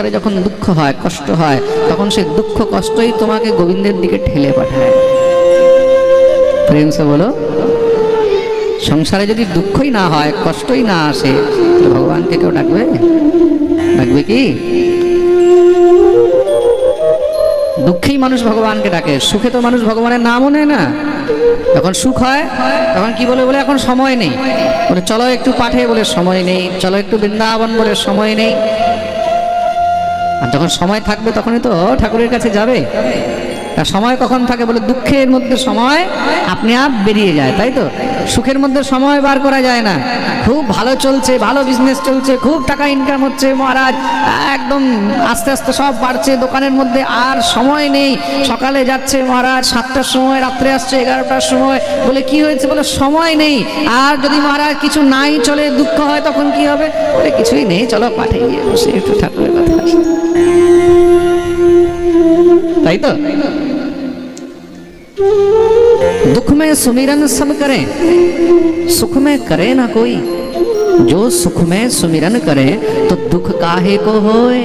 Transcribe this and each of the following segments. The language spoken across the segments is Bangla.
সংসারে যখন দুঃখ হয়, কষ্ট হয়, তখন সেই দুঃখ, কষ্টই তোমাকে গোবিন্দের দিকে ঠেলে পাঠায়। প্রেম বলো, সংসারে যদি দুঃখই না হয়, কষ্টই না আসে ভগবানকে কেউ ডাকবে? ডাকবে কি? দুঃখেই মানুষ ভগবানকে ডাকে, সুখে তো মানুষ ভগবানের নামও নেয় না। যখন সুখ হয়, তখন কি বলে? বলে এখন সময় নেই। বলে, চলো একটু পাঠে বলে সময় নেই, চলো একটু বৃন্দাবন বলে সময় নেই। আর যখন সময় থাকবে তখনই তো ঠাকুরের কাছে যাবে। তার সময় কখন থাকে বলে? দুঃখের মধ্যে সময় আপনি আপ বেরিয়ে যায়, তাই তো? সুখের মধ্যে সময় বার করা যায় না। খুব ভালো চলছে, ভালো বিজনেস চলছে, খুব টাকা ইনকাম হচ্ছে, মহারাজ। একদম আস্তে আস্তে সব বাড়ছে, দোকানের মধ্যে আর সময় নেই। সকালে যাচ্ছে মহারাজ, সাতটার সময়, রাত্রে আসছে এগারোটার সময়। বলে কি হয়েছে বলে? সময় নেই। আর যদি মহারাজ কিছু নাই চলে, দুঃখ হয়, তখন কি হবে? বলে কিছুই নেই, চলো পাঠিয়ে বসে একটু ঠাকুরের কথা। তাই তো? दुख में सुमिरन सब करें सुख में करे ना कोई जो सुख में सुमिरन करे तो दुख काहे को होए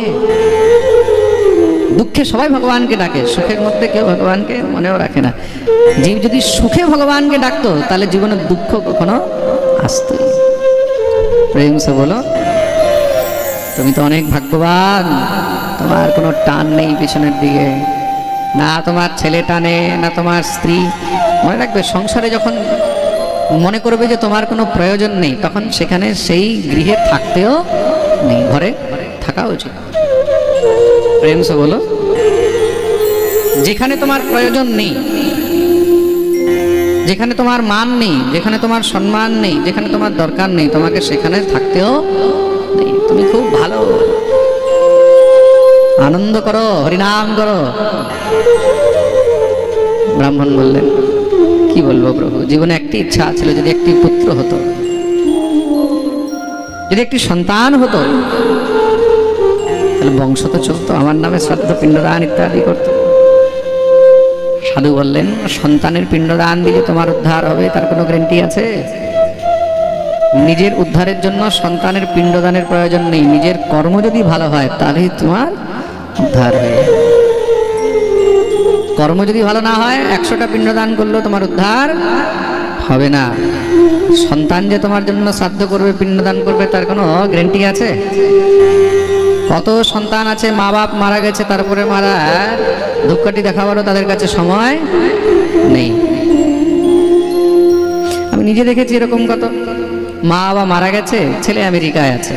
দুঃখে সবাই ভগবানকে ডাকে সুখের মধ্যে কেউ ভগবানকে মনেও রাখে না জীব যদি সুখে ভগবানকে ডাকতো তাহলে জীবনে দুঃখ কখনো আসতোই প্রেম সে বলো তুমি তো অনেক ভাগ্যবান তোমার কোনো টান নেই পিছনের দিকে না তোমার ছেলে টানে, না তোমার স্ত্রী। মনে রাখবে, সংসারে যখন মনে করবে যে তোমার কোনো প্রয়োজন নেই, তখন সেখানে সেই গৃহে থাকতেও নেই, ঘরে থাকা উচিত। প্রেম সে বলো, যেখানে তোমার প্রয়োজন নেই, যেখানে তোমার মান নেই, যেখানে তোমার সম্মান নেই, যেখানে তোমার দরকার নেই, তোমাকে সেখানে থাকতেও নেই। তুমি খুব ভালো। আনন্দ করো, হরিনাম করো। ব্রাহ্মণ বললেন, কি বলব প্রভু, জীবনে একটি ইচ্ছা ছিল যদি একটি পুত্র হতো, যদি একটি সন্তান হতো, তাহলে বংশ তো চলতো, আমার নামে শ্রাদ্ধ পিণ্ডদান ইত্যাদি করতো। সাধু বললেন, সন্তানের পিণ্ডদান দিলে তোমার উদ্ধার হবে, তার কোনো গ্যারেন্টি আছে? নিজের উদ্ধারের জন্য সন্তানের পিণ্ডদানের প্রয়োজন নেই, নিজের কর্ম যদি ভালো হয়, তাহলেই তোমার উদ্ধার হয়ে। কর্ম যদি ভালো না হয়, একশোটা পিণ্ডদান করলেও তোমার উদ্ধার হবে না। সন্তান যে তোমার জন্য শ্রাদ্ধ করবে, পিণ্ডদান করবে, তার কোনো গ্যারেন্টি আছে? কত সন্তান আছে, মা বাপ মারা গেছে, তারপরে মারা ধূপকাঠি দেখাবারও তাদের কাছে সময় নেই। আমি নিজে দেখেছি এরকম কত। মা বাবা মারা গেছে, ছেলে আমেরিকায় আছে।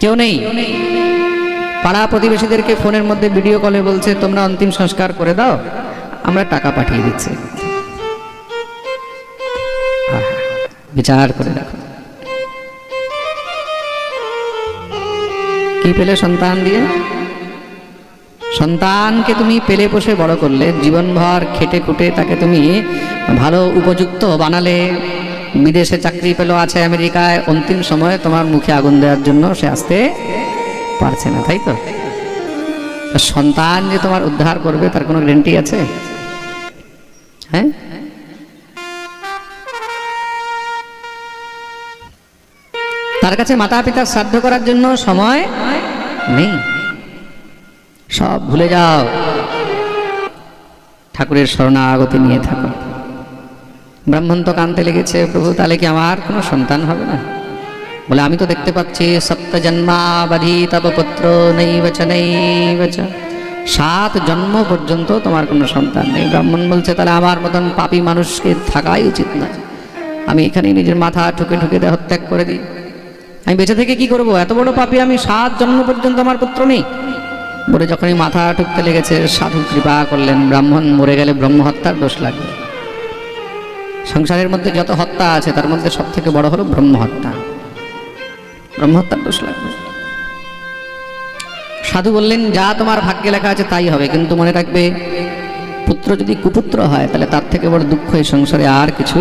কেউ নেই। পাড়া প্রতিবেশীদেরকে ফোনের মধ্যে ভিডিও কলে বলছে, তোমরা অন্তিম সংস্কার করে দাও, আমরা টাকা পাঠিয়ে দিচ্ছি। বিচার করে দেখো। কি পেলে সন্তান দিয়ে? সন্তানকে তুমি পেলে পোষে বড় করলে, জীবনভর খেটে খুটে তাকে তুমি ভালো উপযুক্ত বানালে। বিদেশে চাকরি পেল, আছে আমেরিকায়, অন্তিম সময়ে তোমার মুখে আগুন দেওয়ার জন্য সে আসতে পারছে না, তাই তো? সন্তান যে তোমার উদ্ধার করবে, তার কোনো গ্যারেন্টি আছে? হ্যাঁ? তার কাছে মাতা পিতার শ্রাদ্ধ করার জন্য সময় নেই। সব ভুলে যাও। ঠাকুরের শরণাগতি নিয়ে থাকো। ব্রাহ্মণ তো কানতে লেগেছে, প্রভু, তাহলে কি আমার কোনো সন্তান হবে না? বলে, আমি তো দেখতে পাচ্ছি সপ্ত জন্মাবধি তব পুত্র নেই বচ নেই বচ সাত জন্ম পর্যন্ত তোমার কোনো সন্তান নেই। ব্রাহ্মণ বলছে, তাহলে আমার মতন পাপী মানুষকে থাকাই উচিত না। আমি এখানে নিজের মাথা ঠুকে ঠুকে দেহত্যাগ করে দিই। আমি বেঁচে থেকে কি করব? এত বড় পাপি আমি সাত জন্ম পর্যন্ত আমার পুত্র নেই? বলে যখনই মাথা ঠুকতে লেগেছে, সাধু কৃপা করলেন। ব্রাহ্মণ মরে গেলে ব্রহ্ম হত্যার দোষ লাগবে। সংসারের মধ্যে যত হত্যা আছে, তার মধ্যে সব থেকে বড় হলো ব্রহ্ম হত্যা দোষ লাগবে। সাধু বললেন, যা তোমার ভাগ্যে লেখা আছে তাই হবে, কিন্তু মনে রাখবে, পুত্র যদি কুপুত্র হয়, তাহলে তার থেকে বড় দুঃখ এই সংসারে আর কিছু